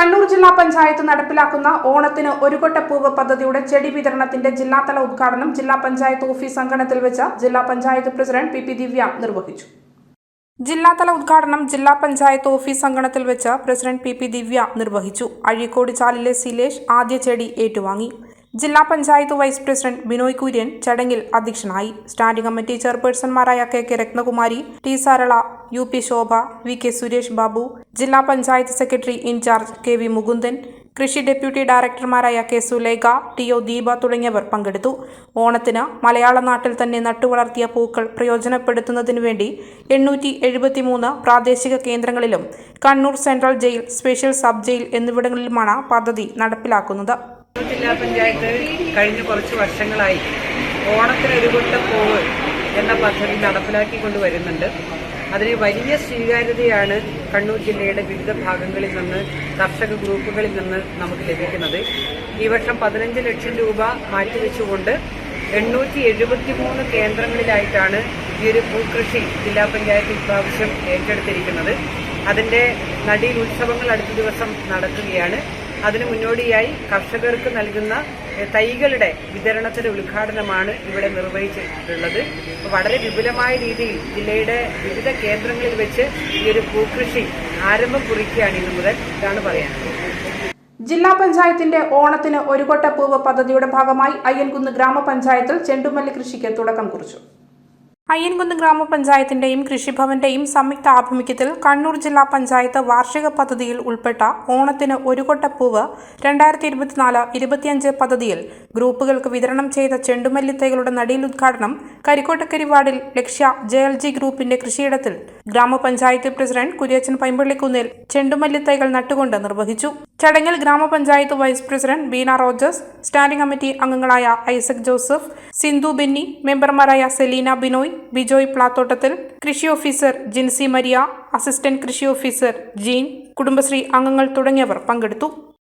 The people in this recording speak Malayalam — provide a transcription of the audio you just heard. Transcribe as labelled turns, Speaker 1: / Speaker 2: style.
Speaker 1: കണ്ണൂർ ജില്ലാ പഞ്ചായത്ത് നടപ്പിലാക്കുന്ന ഓണത്തിന് ഒരു കൊട്ടപ്പൂവ് പദ്ധതിയുടെ ചെടി വിതരണത്തിന്റെ ജില്ലാതല ഉദ്ഘാടനം ജില്ലാ പഞ്ചായത്ത് ഓഫീസ് അങ്കണത്തിൽ വെച്ച് ജില്ലാ panchayat president P P Divya നിർവഹിച്ചു. ജില്ലാതല ഉദ്ഘാടനം ജില്ലാ പഞ്ചായത്ത് ഓഫീസ് അങ്കണത്തിൽ വെച്ച് പ്രസിഡന്റ് പി പി ദിവ്യ നിർവഹിച്ചു. അഴീക്കോട് ചാലിലെ സിലേഷ് ആദ്യ ചെടി ഏറ്റുവാങ്ങി. ജില്ലാ പഞ്ചായത്ത് വൈസ് പ്രസിഡന്റ് ബിനോയ് കുര്യൻ ചടങ്ങിൽ അധ്യക്ഷനായി. Standing committee ചെയർപേഴ്സൺമാരായ K K Ratnakumari T Sarala U P Shobha V K Suresh Babu ജില്ലാ panchayat secretary in charge K V Mukundan കൃഷി deputy ഡയറക്ടർമാരായ K Sulekha T O Deepa തുടങ്ങിയവർ പങ്കെടുത്തു. ഓണത്തിന് മലയാള നാട്ടിൽ തന്നെ നട്ടുവളർത്തിയ പൂക്കൾ പ്രയോജനപ്പെടുത്തുന്നതിനു വേണ്ടി എണ്ണൂറ്റി എഴുപത്തിമൂന്ന് പ്രാദേശിക കേന്ദ്രങ്ങളിലും Kannur central jail special sub jail എന്നിവിടങ്ങളിലുമാണ് പദ്ധതി നടപ്പിലാക്കുന്നത്.
Speaker 2: ജില്ലാ പഞ്ചായത്ത് കഴിഞ്ഞ കുറച്ച് വർഷങ്ങളായി ഓണത്തിന് ഒരു കൊട്ട പൂവ് എന്ന പദ്ധതി നടപ്പിലാക്കിക്കൊണ്ട് വരുന്നുണ്ട്. അതിന് വലിയ സ്വീകാര്യതയാണ് കണ്ണൂർ ജില്ലയുടെ വിവിധ ഭാഗങ്ങളിൽ നിന്ന് കർഷക ഗ്രൂപ്പുകളിൽ നിന്ന് നമുക്ക് ലഭിക്കുന്നത്. ഈ വർഷം പതിനഞ്ച് ലക്ഷം രൂപ മാറ്റിവെച്ചുകൊണ്ട് എണ്ണൂറ്റി എഴുപത്തിമൂന്ന് കേന്ദ്രങ്ങളിലായിട്ടാണ് ഈ ഒരു ഭൂകൃഷി ജില്ലാ പഞ്ചായത്ത് ഇപ്രാവശ്യം ഏറ്റെടുത്തിരിക്കുന്നത്. അതിന്റെ നടിയിൽ ഉത്സവങ്ങൾ അടുത്ത ദിവസം നടക്കുകയാണ്. അതിനു മുന്നോടിയായി കർഷകർക്ക് നൽകുന്ന തൈകളുടെ വിതരണത്തിന്റെ ഉദ്ഘാടനമാണ് ഇവിടെ നിർവഹിച്ചിട്ടുള്ളത്. വളരെ വിപുലമായ രീതിയിൽ ജില്ലയുടെ വിവിധ കേന്ദ്രങ്ങളിൽ വെച്ച് ഈ ഒരു പൂക്കൃഷി ആരംഭം കുറിക്കുകയാണ് ഇന്നു മുതൽ ഇതാണ് പറയാനുള്ളത്.
Speaker 1: ജില്ലാ പഞ്ചായത്തിന്റെ ഓണത്തിന് ഒരു കൊട്ട കൊട്ടപ്പൂവ് പദ്ധതിയുടെ ഭാഗമായി അയ്യൻകുന്ന് ഗ്രാമപഞ്ചായത്തിൽ ചെണ്ടുമല്ലി കൃഷിക്ക് തുടക്കം കുറിച്ചു. അയ്യൻകുന്ന് ഗ്രാമപഞ്ചായത്തിന്റെയും കൃഷിഭവന്റെയും സംയുക്ത ആഭിമുഖ്യത്തിൽ കണ്ണൂർ ജില്ലാ പഞ്ചായത്ത് വാർഷിക പദ്ധതിയിൽ ഉൾപ്പെട്ട ഓണത്തിന് ഒരു കൊട്ടപ്പൂവ് രണ്ടായിരത്തി ഇരുപത്തിനാല് ഇരുപത്തിയഞ്ച് പദ്ധതിയിൽ ഗ്രൂപ്പുകൾക്ക് വിതരണം ചെയ്ത ചെണ്ടുമല്ലിത്തൈകളുടെ നടിയിൽ ഉദ്ഘാടനം കരിക്കോട്ടക്കരി വാർഡിൽ ലക്ഷ്യ ജെ എൽ ജി ഗ്രൂപ്പിന്റെ കൃഷിയിടത്തിൽ ഗ്രാമപഞ്ചായത്ത് പ്രസിഡന്റ് കുര്യച്ചൻ പൈമ്പള്ളിക്കുന്നിൽ ചെണ്ടുമല്ലിത്തൈകൾ നട്ടുകൊണ്ട് നിർവഹിച്ചു. ചടങ്ങിൽ ഗ്രാമപഞ്ചായത്ത് vice president Beena Rogers standing committee അംഗങ്ങളായ ഐസക് ജോസഫ് സിന്ധു ബെന്നി മെമ്പർമാരായ സെലീന ബിനോയ് ബിജോയ് പ്ലാത്തോട്ടത്തിൽ കൃഷി ഓഫീസർ ജിൻസി മരിയ അസിസ്റ്റന്റ് കൃഷി ഓഫീസർ ജീൻ കുടുംബശ്രീ അംഗങ്ങൾ തുടങ്ങിയവർ പങ്കെടുത്തു.